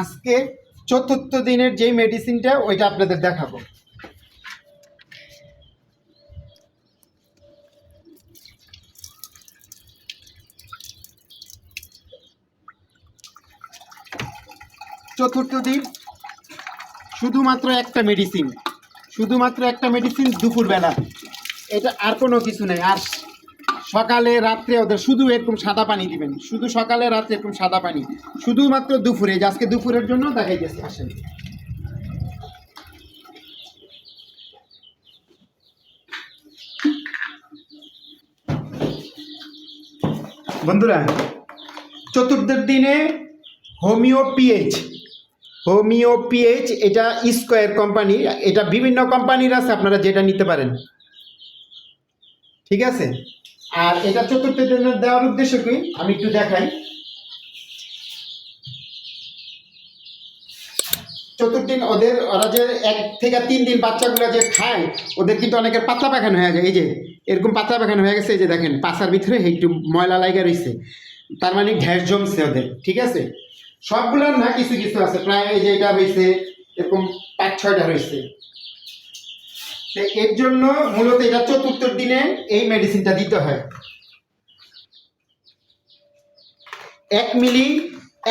আজকে চতুর্থ দিনের যেই মেডিসিনটা ওইটা আপনাদের দেখাবো। চতুর্থ দিন শুধুমাত্র একটা মেডিসিন শুধুমাত্র একটা মেডিসিন দুপুরবেলা। এটা আর কোনো কিছু নেই। আর সকালে, রাত্রে ওদের শুধু এরকম সাদা পানি দিবেন। শুধু সকালে, রাত্রে এরকম সাদা পানি। শুধুমাত্র দুপুরে, যে আজকে দুপুরের জন্য দেখাই গেছে আসেন। বন্ধুরা চতুর্থ দিনে হোমিও পিএইচ। হোমিও পিএইচ, এটা স্কোয়ার কোম্পানি, এটা বিভিন্ন কোম্পানির আছে, আপনারা যেটা নিতে পারেন। ঠিক আছে? আর এটা চতুর্থ দিনের দেওয়ার উদ্দেশ্য কি? আমি একটু দেখাই। চতুর্দিন ওদের, ওরা যে এক থেকে তিন দিন বাচ্চাগুলো যে খায়, ওদের কিন্তু অনেকের পাতলা পায়খানা হয়ে যায়। এই যে, এরকম পাতলা পায়খানা হয়ে গেছে, এই যে দেখেন পাশার ভিতরে একটু ময়লা লাইগা রয়েছে তার মানে গ্যাস জমছে ওদের, ঠিক আছে? সবগুলোর না কিছু কিছু আছে, প্রায় এই যে এটা হয়েছে এরকম পাঁচ ছয়টা হয়েছে এর জন্য মূলত এটা চতুর্থ দিনে এই মেডিসিনটা দিতে হয়। এক মিলি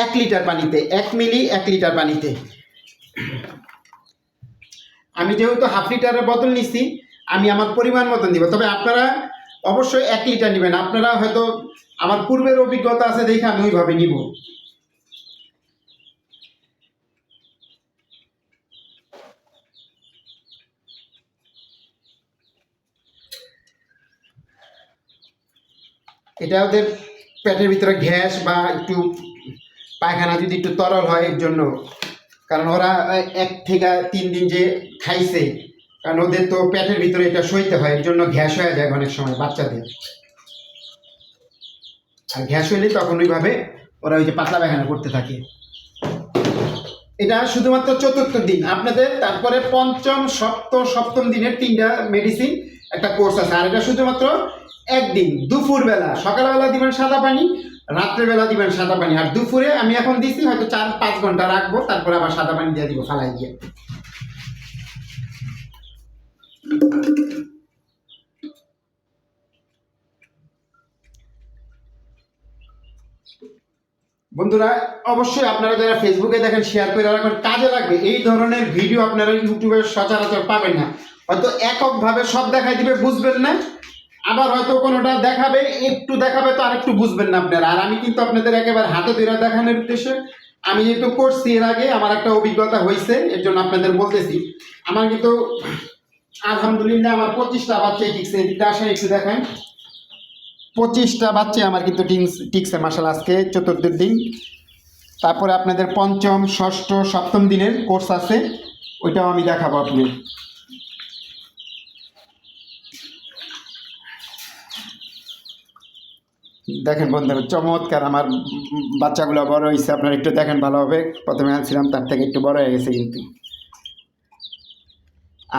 এক লিটার পানিতে, এক মিলি এক লিটার পানিতে। আমি যেহেতু হাফ লিটারের বোতল নিচ্ছি আমি আমার পরিমাণ মতন দিব। তবে আপনারা অবশ্যই এক লিটার নেবেন। আপনারা হয়তো আমার পূর্বের অভিজ্ঞতা আছে দেখে আমি ওইভাবে নিব। এটা ওদের পেটের ভিতরে গ্যাস বা একটু পায়খানা যদি একটু তরল হয় এর জন্য। কারণ ওরা এক থেকে তিন দিন যে খাইছে, কারণ ওদের তো পেটের ভিতরে এটা সইতে হয়, এর জন্য গ্যাস হয়ে যায় অনেক সময় বাচ্চাদের। আর গ্যাস হইলে তখন ওইভাবে ওরা ওই যে পাতলা পায়খানা করতে থাকে। এটা শুধুমাত্র চতুর্থ দিন। আপনাদের তারপরে পঞ্চম, সপ্তম সপ্তম দিনের তিনটা মেডিসিন একটা কোর্স আছে। আর এটা শুধুমাত্র একদিন, দুপুরবেলা। সকালবেলা দিবেন সাদা পানি, রাত্রেবেলা দিবেন সাদা পানি। আর দুপুরে আমি এখন দিচ্ছি হয়তো চার, পাঁচ ঘণ্টা রাখব, তারপরে আবার সাদা পানি দিয়ে দিব ফালাই গিয়ে বন্ধুরা, অবশ্যই আপনারা যারা ফেসবুকে দেখেন শেয়ার করে রাখবেন, কাজে লাগবে। এই ধরনের ভিডিও আপনারা ইউটিউবে সচরাচর পাবেন না। হয়তো এককভাবে সব দেখাই দিবে, বুঝবেন না। আবার হয়তো কোনোটা দেখাবে, একটু দেখাবে তো আরেকটু বুঝবেন না আপনারা। আর আমি কিন্তু আপনাদের একেবারে হাতে ধরে দেখানোর উদ্দেশ্যে আমি যেহেতু করছি এর আগে, আমার একটা অভিজ্ঞতা হয়েছে, এর জন্য আপনাদের বলতেছি। আমার কিন্তু, আলহামদুলিল্লাহ আমার পঁচিশটা বাচ্চাই টিকছে এদিকটা আসেন, একটু দেখান। পঁচিশটা বাচ্চা আমার কিন্তু টিকছে মাসাল আজকে চতুর্থের দিন। তারপরে আপনাদের পঞ্চম, ষষ্ঠ, সপ্তম দিনের কোর্স আছে, ওইটাও আমি দেখাবো আপনি দেখেন বন্ধুরা, চমৎকার আমার বাচ্চাগুলো বড় হয়েছে আপনারা একটু দেখেন ভালোভাবে। প্রথমে আনছিলাম, তার থেকে একটু বড় হয়ে গেছে কিন্তু।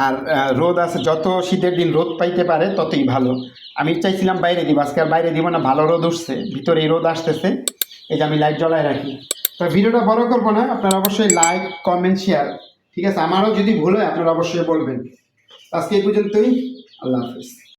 আর রোদ আছে, যত শীতের দিন রোদ পাইতে পারে, ততই ভালো। আমি চাইছিলাম বাইরে দিব, আজকে আর বাইরে দিব না, ভালো রোদ উঠছে, ভিতরে রোদ আসতেছে, এই যে আমি লাইট জ্বলায় রাখি। তো ভিডিওটা বড় করব না, আপনারা অবশ্যই লাইক কমেন্ট শেয়ার ঠিক আছে? আমারও যদি ভুল হয়, আপনারা অবশ্যই বলবেন। আজকে এই পর্যন্তই, আল্লাহ হাফিজ।